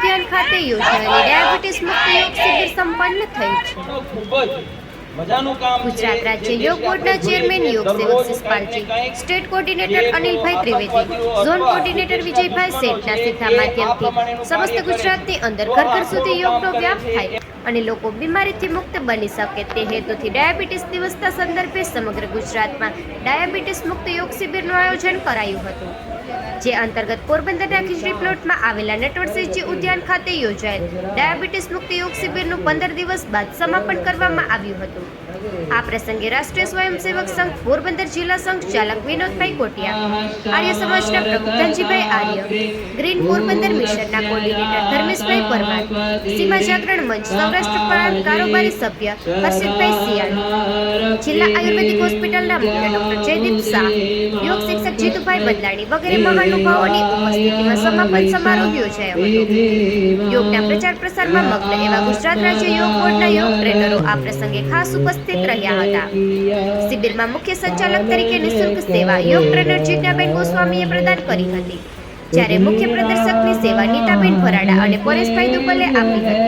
ઉદ્યાન ખાતે યોજાયેલી ડાયાબિટીસ મુક્ત યોગ શિબિર સંપન્ન થઈ છે. ગુજરાત રાજ્ય યોગ બોર્ડના ચેરમેન યોગ સેવક શિષપાલજી state coordinator Anilbhai Trivedi zone coordinator Vijaybhai Shethna સીધા માધ્યમથી સમસ્ત ગુજરાતની અંદર ઘર ઘર સુધી યોગનો વ્યાપ થાય. અને લોકો બીમારીથી મુક્ત બની શકે તે હેતુથી ડાયાબિટીસ દિવસના સંદર્ભે સમગ્ર ગુજરાતમાં ડાયાબિટીસ મુક્ત યોગ શિબિરનું આયોજન કરાયું હતું, જે અંતર્ગત પોરબંદરના ખીચડી પ્લોટમાં આવેલા નટવરસિંહજી ઉદ્યાન ખાતે યોજાયેલ ડાયાબિટીસ મુક્ત યોગ શિબિરનું પંદર દિવસ બાદ સમાપન કરવામાં આવ્યું હતું. આ પ્રસંગે રાષ્ટ્રીય સ્વયંસેવક સંઘ, પોરબંદર જિલ્લા સંઘ, ચાલક વિનોદભાઈ કોટિયા, આર્ય સમાજના પ્રમુખ આર્ય, ગ્રીન પોરબંદર મિશનના કોર્ડિનેટર ધર્મેશભાઈ પરમાર, સીમા જાગરણ મંચ, સૌરાષ્ટ્ર કારોબારી સભ્ય હર્ષિતભાઈ સિયાલ જિલ્લા આયુર્વેદિક હોસ્પિટલના મુખ્ય ડોક્ટર જયદીપ શાહ, યોગ શિક્ષક જીતુભાઈ બદલાણી વગેરે મહાનુભાવોની ઉપસ્થિતિમાં સમાપન સમારોહ યોજાયો હતો. યોગના પ્રચાર પ્રસારમાં મગ્ન એવા ગુજરાત રાજ્ય યોગ બોર્ડના યોગ ટ્રેનરો આ પ્રસંગે ખાસ ઉપસ્થિત રહ્યા હતા. શિબિરમાં મુખ્ય સંચાલક તરીકે નિઃશુલ્ક સેવા યોગ ટ્રેનર ગોસ્વામીએ પ્રદાન કરી હતી. જ્યારે મુખ્ય પ્રદર્શકની સેવા નીતાબેન ભરાડા અને પરેશભાઈ દુબલે આપી હતી.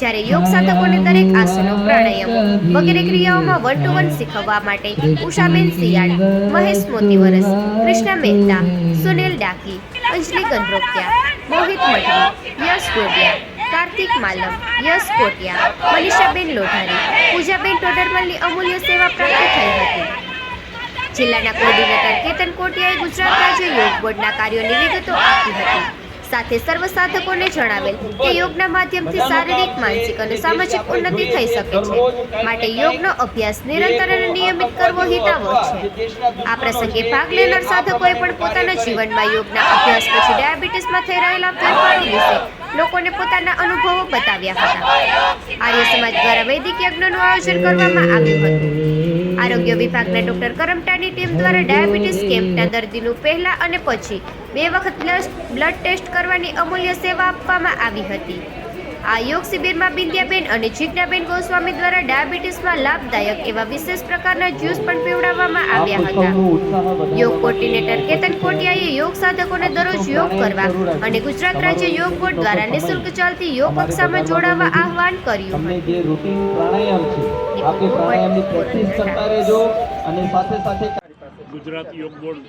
જ્યારે યોગ સાધકોને દરેક આસનો, પ્રાણાયામો વગેરે ક્રિયાઓમાં વન ટુ વન શીખવવા માટે ઉષાબેન સિયાળ મહેશ મોતીવરસ, કૃષ્ણા મહેતા, સુનિલ ડાકી, અંજલિ ગંધ્રોકિયા મોહિત મઢવી, યશ ગોડિયા કાર્તિક માલમ, યશ કોટિયા મનીષાબેન લોઢારી પૂજાબેન ટોડરમલની અમૂલ્ય સેવા પ્રાપ્ત થઈ હતી. જિલ્લાના કોર્ડિનેટર કેતન કોટિયાએ ગુજરાત રાજ્ય યોગ બોર્ડના કાર્યોની વિગતો આપી હતી. સાથે સર્વ સાધકોને જણાવેલ કે યોગના માધ્યમથી શારીરિક, માનસિક અને સામાજિક ઉન્નતિ થઈ શકે છે. માટે યોગનો અભ્યાસ નિરંતર અને નિયમિત કરવો હિતાવહ છે. આ પ્રસંગે ભાગ લેનાર સાધકોએ પણ પોતાના જીવનમાં યોગના અભ્યાસ પછી ડાયાબિટીસમાં થઈ રહેલા ફેરફારો વિશે લોકોને પોતાના અનુભવો બતાવ્યા હતા. આર્ય સમાજ દ્વારા વૈદિક યજ્ઞનું આયોજન કરવામાં આવ્યું હતું. આરોગ્ય વિભાગના ડોક્ટર કરમટાની ટીમ દ્વારા ડાયાબિટીસ કેમ્પના દર્દીનું પહેલા અને પછી બે વખત બ્લડ ટેસ્ટ કરવાની અમૂલ્ય સેવા આપવામાં આવી હતી. આ યોગ શિબિરમાં બિંદ્યાબેન અને જિજ્ઞાબેન ગોસ્વામી દ્વારા ડાયાબિટીસમાં લાભદાયક એવા વિશેષ પ્રકારના જ્યુસ પણ પીવડાવવામાં આવ્યા હતા. યોગ કોર્ડિનેટર કેતન કોટિયાએ યોગ સાધકોને દરરોજ યોગ કરવા અને ગુજરાત રાજ્ય યોગ બોર્ડ દ્વારા નિઃશુલ્ક ચાલતી યોગ કક્ષામાં જોડાવા આહવાન કર્યું તમને જે રૂટીન પ્રાણાયામ છે આપે પ્રાણાયામની પ્રેક્ટિસ કરતા રહેજો અને સાથે સાથે ગુજરાત યોગ બોર્ડ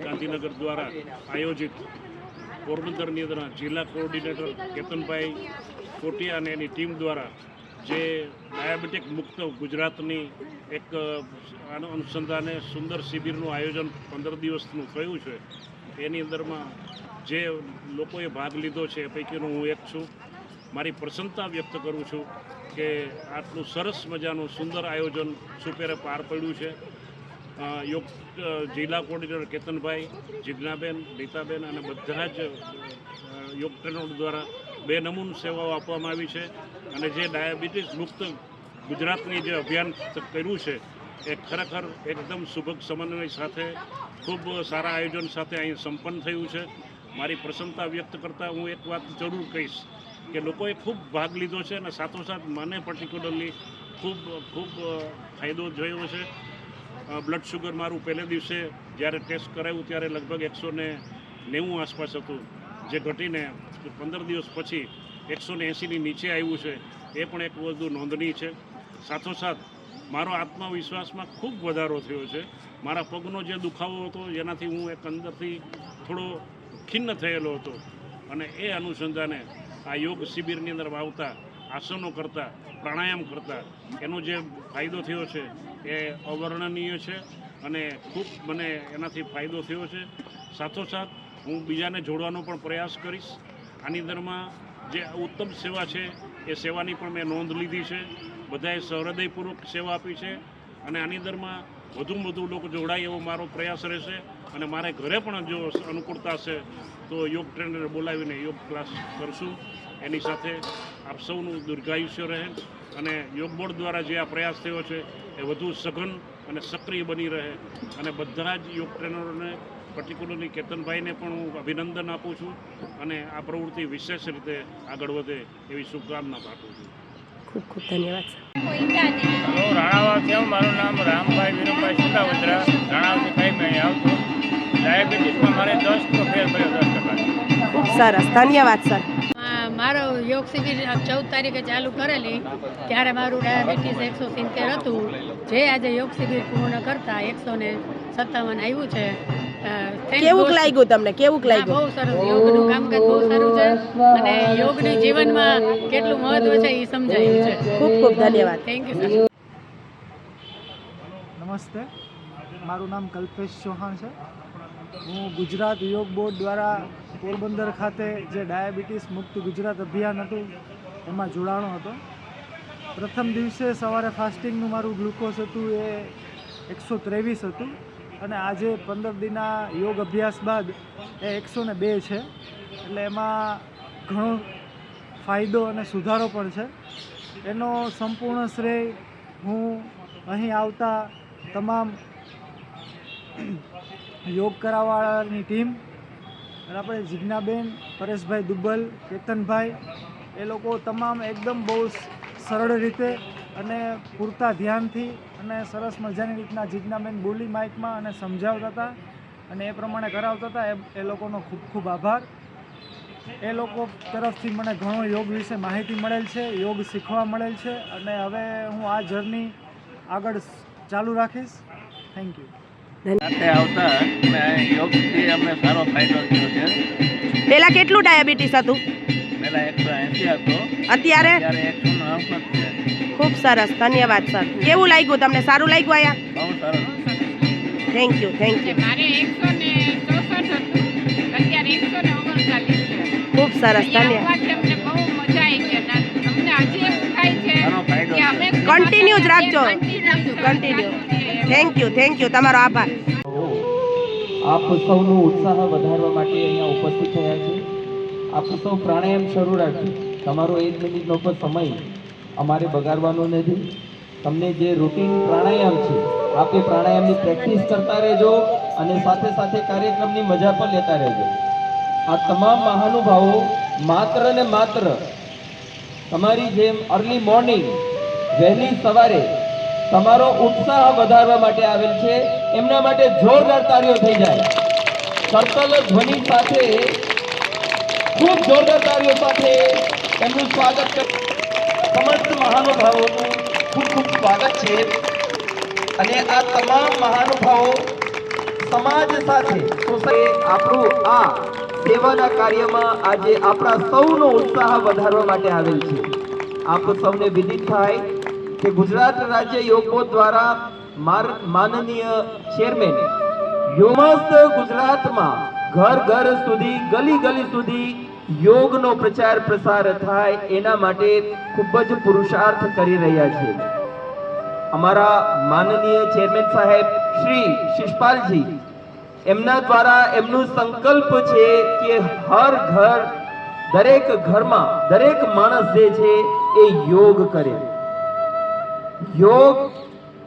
ગાંધીનગર દ્વારા આયોજિત પોરબંદરની અંદર જિલ્લા કોઓર્ડિનેટર કેતનભાઈ કોટિયા અને એની ટીમ દ્વારા જે ડાયાબિટીક મુક્ત ગુજરાતની એક અનુસંધાને સુંદર શિબિરનું આયોજન પંદર દિવસનું થયું છે. એની અંદરમાં જે લોકોએ ભાગ લીધો છે એ પૈકીનો હું એક છું. મારી પ્રસન્નતા વ્યક્ત કરું છું કે આટલું સરસ મજાનું સુંદર આયોજન સુપેરે પાર પડ્યું છે. યોગ જિલ્લા કોર્ડિનેટર કેતનભાઈ, જિજ્ઞાબેન, નીતાબેન અને બધા જ યોગ ટ્રેનર દ્વારા બે નમૂન સેવાઓ આપવામાં આવી છે. અને જે ડાયાબિટીસ મુક્ત ગુજરાતની જે અભિયાન કર્યું છે, એ ખરેખર એકદમ સુભગ સમન્વય સાથે, ખૂબ સારા આયોજન સાથે અહીં સંપન્ન થયું છે. મારી પ્રસન્નતા વ્યક્ત કરતાં હું એક વાત જરૂર કહીશ કે લોકોએ ખૂબ ભાગ લીધો છે અને સાથોસાથ મને પર્ટિક્યુલરલી ખૂબ ખૂબ ફાયદો જોયો છે. બ્લડ શુગર મારું પહેલે દિવસે જ્યારે ટેસ્ટ કરાવ્યું ત્યારે લગભગ એકસો ને નેવું આસપાસ હતું. જે ઘટીને પંદર દિવસ પછી એકસો ને એંસીની નીચે આવ્યું છે, એ પણ એક વધુ નોંધનીય છે. સાથોસાથ, મારો આત્મવિશ્વાસમાં ખૂબ વધારો થયો છે. મારા પગનો જે દુખાવો હતો જેનાથી હું એક અંદરથી થોડો ખિન્ન થયેલો હતો. અને એ અનુસંધાને આ યોગ શિબિરની અંદર આવતા આસનો કરતાં, પ્રાણાયામ કરતાં, એનો જે ફાયદો થયો છે એ અવર્ણનીય છે અને ખૂબ મને એનાથી ફાયદો થયો છે. સાથોસાથ, હું બીજાને જોડવાનો પણ પ્રયાસ કરીશ. આની અંદરમાં જે ઉત્તમ સેવા છે, એ સેવાની પણ મેં નોંધ લીધી છે. બધાએ સહૃદયપૂર્વક સેવા આપી છે અને આની અંદરમાં વધુમાં વધુ લોકો જોડાય એવો મારો પ્રયાસ રહેશે અને મારે ઘરે પણ જો અનુકૂળતા હશે, તો યોગ ટ્રેનર બોલાવીને યોગ ક્લાસ કરશું. એની સાથે આપ સૌનું દીર્ઘાયુષ્ય રહે. અને યોગ બોર્ડ દ્વારા જે આ પ્રયાસ થયો છે એ વધુ સઘન અને સક્રિય બની રહે. અને બધા જ યોગ ટ્રેનરોને પર્ટિક્યુલરલી કેતનભાઈને પણ હું અભિનંદન આપું છું અને આ પ્રવૃત્તિ વિશેષ રીતે આગળ વધે એવી શુભકામના પાઠવું છું. ખૂબ ખૂબ ધન્યવાદ હું રાણાવા છું. મારું નામ રામભાઈ વિનુભાઈ સુતાવદ્રા. રાણાવાથી કઈ મેં આવતો. ડાયાબિટીસમાં મારે દસ તો ફેર પડ્યો દસ ટકા. ખૂબ સરસ. ધન્યવાદ સર. મારો યોગ શિબિર ચૌદ તારીખે ચાલુ કરેલી ત્યારે મારું ડાયાબિટીસ એકસો સિત્તેર હતું. જે આજે યોગ શિબિર પૂર્ણ કરતા એકસો ને સત્તાવન આવ્યું છે. કેવું લાગ્યું તમને? કેવું લાગ્યું બહુ સરસ. યોગનું કામકાજ બહુ સારું છે. અને યોગની જીવનમાં કેટલું મહત્વ છે એ સમજાયું છે. ખૂબ ખૂબ ધન્યવાદ. થેન્ક યુ સર નમસ્તે. મારું નામ કલ્પેશ ચૌહાણ છે. હું ગુજરાત યોગ બોર્ડ દ્વારા પોરબંદર ખાતે જે ડાયાબિટીસ મુક્ત ગુજરાત અભિયાન હતું, એમાં જોડાણો હતો. પ્રથમ દિવસે સવારે ફાસ્ટિંગનું મારું ગ્લુકોઝ હતું એ એકસો ત્રેવીસ હતું અને આજે પંદર દિનના યોગ અભ્યાસ બાદ એ એકસો ને બે છે. એટલે એમાં ઘણો ફાયદો અને સુધારો પણ છે. એનો સંપૂર્ણ શ્રેય હું અહીં આવતા તમામ યોગ કરાવવાળાની ટીમ અને આપણે જિજ્ઞાબેન, પરેશભાઈ દુબ્બલ, કેતનભાઈ, એ લોકો તમામ એકદમ બહુ સરળ રીતે અને પૂરતા ધ્યાનથી અને સરસ મજાની રીતના જિજ્ઞાબેન બોલી માઇકમાં અને સમજાવતા હતા અને એ પ્રમાણે કરાવતા હતા. એ એ લોકોનો ખૂબ ખૂબ આભાર. એ લોકો તરફથી મને ઘણો યોગ વિશે માહિતી મળેલ છે, યોગ શીખવા મળેલ છે અને હવે હું આ જર્ની આગળ ચાલુ રાખીશ. Thank you. સાથે આવતા અને યોગથી અમને સારો ફાયદો થયો છે. પેલા કેટલું ડાયાબિટીસ હતું? પહેલાં એકસો એંસી હતો. અત્યારે? ત્યારે એકસો છે. ખૂબ સરસ ધન્યવાદ સર. કેવું લાગ્યું તમને? સારું લાગ્યું આયા બહુ સરસ. થેન્ક યુ થેન્ક યુ મારે એકસો ને ચોસઠ હતું. અત્યારે એકસો ને ઓગણચાલીસ છે. ખૂબ સરસ ધન્યવાદ. આવવાથી અમને બહુ મજા આવી છે. અને અમને હજી એવું થાય છે ઘણો ફાયદો કે અમે Continue જ રાખજો. છે. થેન્ક યુ થેન્ક યુ તમારો આભાર. આપ સૌનો ઉત્સાહ વધારવા માટે અહીંયા ઉપસ્થિત થયા છે. આપ સૌ પ્રાણાયામ શરૂ રાખજો. તમારો એક મિનિટનો પણ સમય અમારે બગાડવાનો નથી. તમને જે રૂટીન પ્રાણાયામ છે, આપ એ પ્રાણાયામની પ્રેક્ટિસ કરતા રહેજો અને સાથે સાથે કાર્યક્રમની મજા પણ લેતા રહેજો. આ તમામ મહાનુભાવો માત્ર ને માત્ર તમારી જેમ અર્લી મોર્નિંગ વહેલી સવારે તમારો ઉત્સાહ વધારવા માટે આવેલ છે. એમના માટે જોરદાર તાળીઓ થઈ જાય. સર્કલ ધ્વનિ સાથે ખૂબ જોરદાર તાળીઓ સાથે એમનું સ્વાગત સમસ્ત મહાનુભાવોનું ખૂબ ખૂબ સ્વાગત છે. અને આ તમામ મહાનુભાવો સમાજ સાથે આપણું આ સેવાના કાર્યમાં આજે આપણા સૌનો ઉત્સાહ વધારવા માટે આવેલ છે. આપ સૌને વિદિત થાય. કે ગુજરાત રાજ્ય યોગ દ્વારા માનનીય ચેરમેન યોમસ્ત ગુજરાતમાં ઘર ઘર સુધી, ગલી ગલી સુધી યોગનો પ્રચાર પ્રસાર થાય એના માટે ખૂબ જ પુરુષાર્થ કરી રહ્યા છે. અમારા માનનીય ચેરમેન સાહેબ શ્રી શિષપાલજી, એમના દ્વારા એમનું સંકલ્પ છે કે હર ઘર, દરેક ઘરમાં દરેક માણસ જે છે એ યોગ કરે. યોગ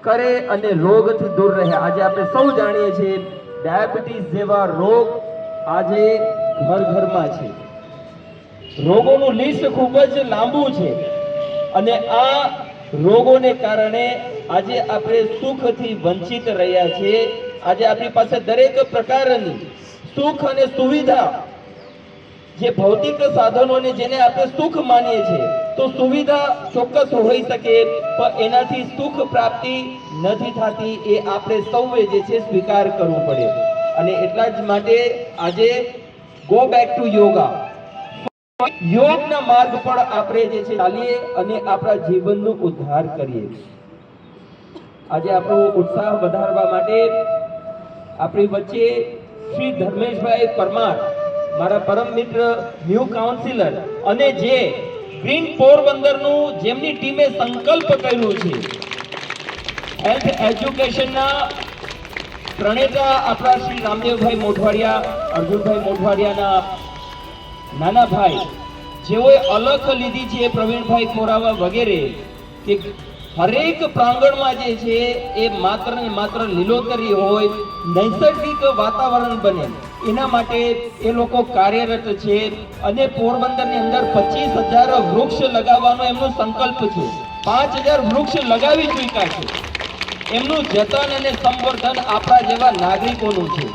કરે અને રોગથી દૂર રહે. આજે આપણે સૌ જાણીએ છીએ ડાયાબિટીસ જેવા રોગ આજે ઘર ઘરમાં છે. રોગોનું લિસ્ટ ખૂબ જ લાંબુ છે અને આ રોગોને કારણે આજે આપણે સુખથી વંચિત રહ્યા છીએ. આજે આપણી પાસે દરેક પ્રકારની સુખ અને સુવિધા જે ભૌતિક સાધનોને જેને આપણે સુખ માનીએ છીએ, તો સુવિધા ચોક્કસ હોઈ શકે, પણ એનાથી સુખ પ્રાપ્તિ નથી થતી એ આપણે સૌએ જે છે સ્વીકાર કરવો પડે. અને એટલા જ માટે આજે ગો બેક ટુ યોગા યોગના માર્ગ પર આપણે જે છે ચાલીએ અને આપણા જીવનનો ઉદ્ધાર કરીએ. આજે આપણો ઉત્સાહ વધારવા માટે આપણી વચ્ચે શ્રી ધર્મેશભાઈ પરમાર મારા પરમ મિત્ર ન્યૂ કાઉન્સિલર અને જે ગ્રીન પોરબંદરનું જેમની ટીમે સંકલ્પ કર્યું છે. હેલ્થ એજ્યુકેશનના પ્રણેતા આપણા શ્રી રામદેવભાઈ મોઢવાડિયા, અર્જુનભાઈ મોઢવાડિયાના નાના ભાઈ જેઓએ અલખ લીધી છે પ્રવીણભાઈ કોરાવા વગેરે કે હરેક પ્રાંગણમાં જે છે, એ માત્ર ને માત્ર લીલોતરી હોય, નૈસર્ગિક વાતાવરણ બને. એના માટે એ લોકો કાર્યરત છે અને પોરબંદરની અંદર પચીસ હજાર વૃક્ષ લગાવવાનો એમનો સંકલ્પ છે. પાંચ હજાર વૃક્ષ લગાવી ચૂક્યા છે. એમનું જતન અને સંવર્ધન આપણા જેવા નાગરિકોનું છે.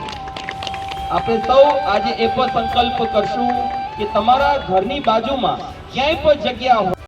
આપણે સૌ આજે એ પણ સંકલ્પ કરશું કે તમારા ઘરની બાજુમાં ક્યાંય પણ જગ્યા હોય